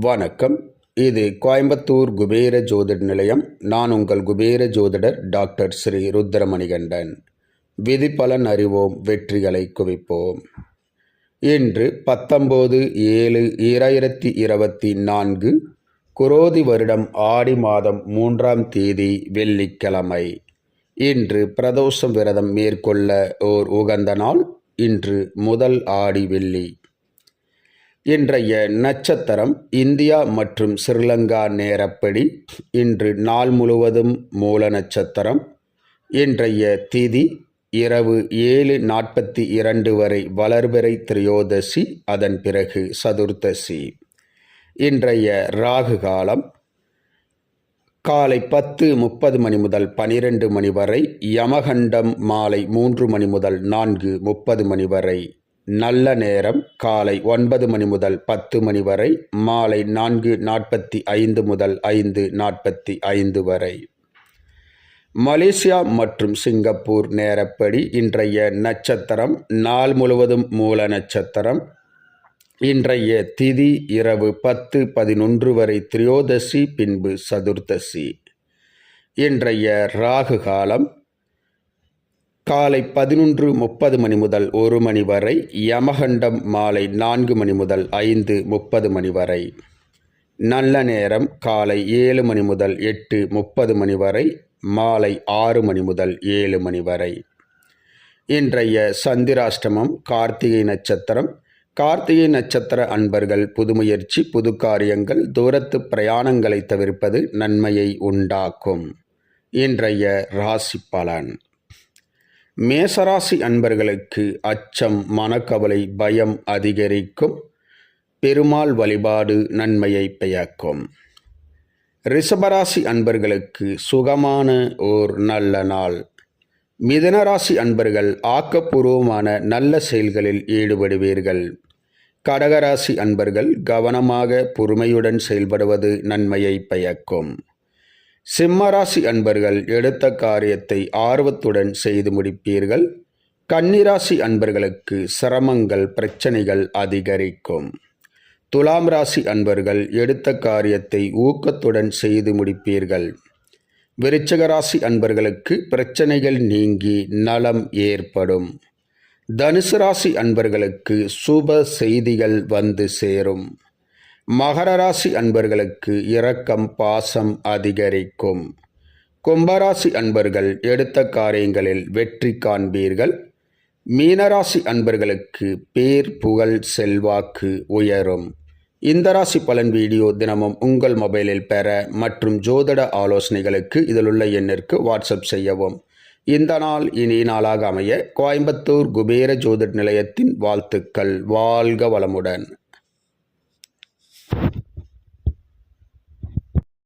வணக்கம். இது கோயம்புத்தூர் குபேர ஜோதிட நிலையம். நான் உங்கள் குபேர ஜோதிடர் டாக்டர் ஸ்ரீ ருத்ரமணிகண்டன். விதிப்பலன் அறிவோம் வெற்றிகளை குவிப்போம். இன்று பத்தொம்போது ஏழு இரண்டாயிரத்தி இருபத்தி நான்கு குரோதி வருடம் ஆடி மாதம் மூன்றாம் தேதி வெள்ளிக்கிழமை. இன்று பிரதோஷம் விரதம் மேற்கொள்ள ஓர் உகந்த நாள். இன்று முதல் ஆடி வெள்ளி. இன்றைய நட்சத்திரம் இந்தியா மற்றும் ஸ்ரீலங்கா நேரப்படி இன்று நாள் முழுவதும் மூல நட்சத்திரம். இன்றைய திதி இரவு ஏழு நாற்பத்தி இரண்டு வரை வளர்பிறை திரியோதசி அதன் பிறகு சதுர்த்தசி. இன்றைய ராகு காலம் காலை பத்து முப்பது மணி முதல் பனிரெண்டு மணி வரை யமகண்டம் மாலை மூன்று மணி முதல் நான்கு முப்பது மணி வரை. நல்ல நேரம் காலை ஒன்பது மணி முதல் பத்து மணி வரை மாலை நான்கு நாற்பத்தி ஐந்து முதல் ஐந்து நாற்பத்தி ஐந்து வரை. மலேசியா மற்றும் சிங்கப்பூர் நேரப்படி இன்றைய நட்சத்திரம் நாள் முழுவதும் மூல நட்சத்திரம். இன்றைய திதி இரவு பத்து பதினொன்று வரை திரியோதசி பின்பு சதுர்த்தசி இன்றைய ராகு காலம் காலை பதினொன்று முப்பது மணி முதல் ஒரு மணி வரை யமகண்டம் மாலை நான்கு மணி முதல் ஐந்து முப்பது மணி வரை. நல்ல நேரம் காலை ஏழு மணி முதல் எட்டு முப்பது மணி வரை மாலை ஆறு மணி முதல் ஏழு மணி வரை. இன்றைய சந்திராஷ்டமம் கார்த்திகை நட்சத்திரம். கார்த்திகை நட்சத்திர அன்பர்கள் புதுமுயற்சி புது காரியங்கள் தூரத்து பிரயாணங்களை தவிர்ப்பது நன்மையை உண்டாக்கும். இன்றைய ராசி பலன். மேசராசி அன்பர்களுக்கு அச்சம் மனக்கவலை பயம் அதிகரிக்கும். பெருமாள் வழிபாடு நன்மையை பெயக்கும் ரிஷபராசி அன்பர்களுக்கு சுகமான ஓர் நல்ல நாள். மிதனராசி அன்பர்கள் ஆக்கப்பூர்வமான நல்ல செயல்களில் ஈடுபடுவீர்கள். கடகராசி அன்பர்கள் கவனமாக பொறுமையுடன் செயல்படுவது நன்மையை பயக்கும் சிம்மராசி அன்பர்கள் எடுத்த காரியத்தை ஆர்வத்துடன் செய்து முடிப்பீர்கள். கன்னிராசி அன்பர்களுக்கு சிரமங்கள் பிரச்சனைகள் அதிகரிக்கும். துலாம் ராசி அன்பர்கள் எடுத்த காரியத்தை ஊக்கத்துடன் செய்து முடிப்பீர்கள். விருச்சகராசி அன்பர்களுக்கு பிரச்சனைகள் நீங்கி நலம் ஏற்படும். தனுசு ராசி அன்பர்களுக்கு சுப செய்திகள் வந்து சேரும். மகர ராசி அன்பர்களுக்கு இரக்கம் பாசம் அதிகரிக்கும். கும்பராசி அன்பர்கள் எடுத்த காரியங்களில் வெற்றி காண்பீர்கள். மீனராசி அன்பர்களுக்கு பேர் புகழ் செல்வாக்கு உயரும். இந்த ராசி பலன் வீடியோ தினமும் உங்கள் மொபைலில் பெற மற்றும் ஜோதிட ஆலோசனைகளுக்கு இதிலுள்ள எண்ணிற்கு வாட்ஸ்அப் செய்யவும். இந்த நாள் இனி நாளாக அமைய கோயம்புத்தூர் குபேர ஜோதிட நிலையத்தின் வாழ்த்துக்கள். வாழ்க வளமுடன்.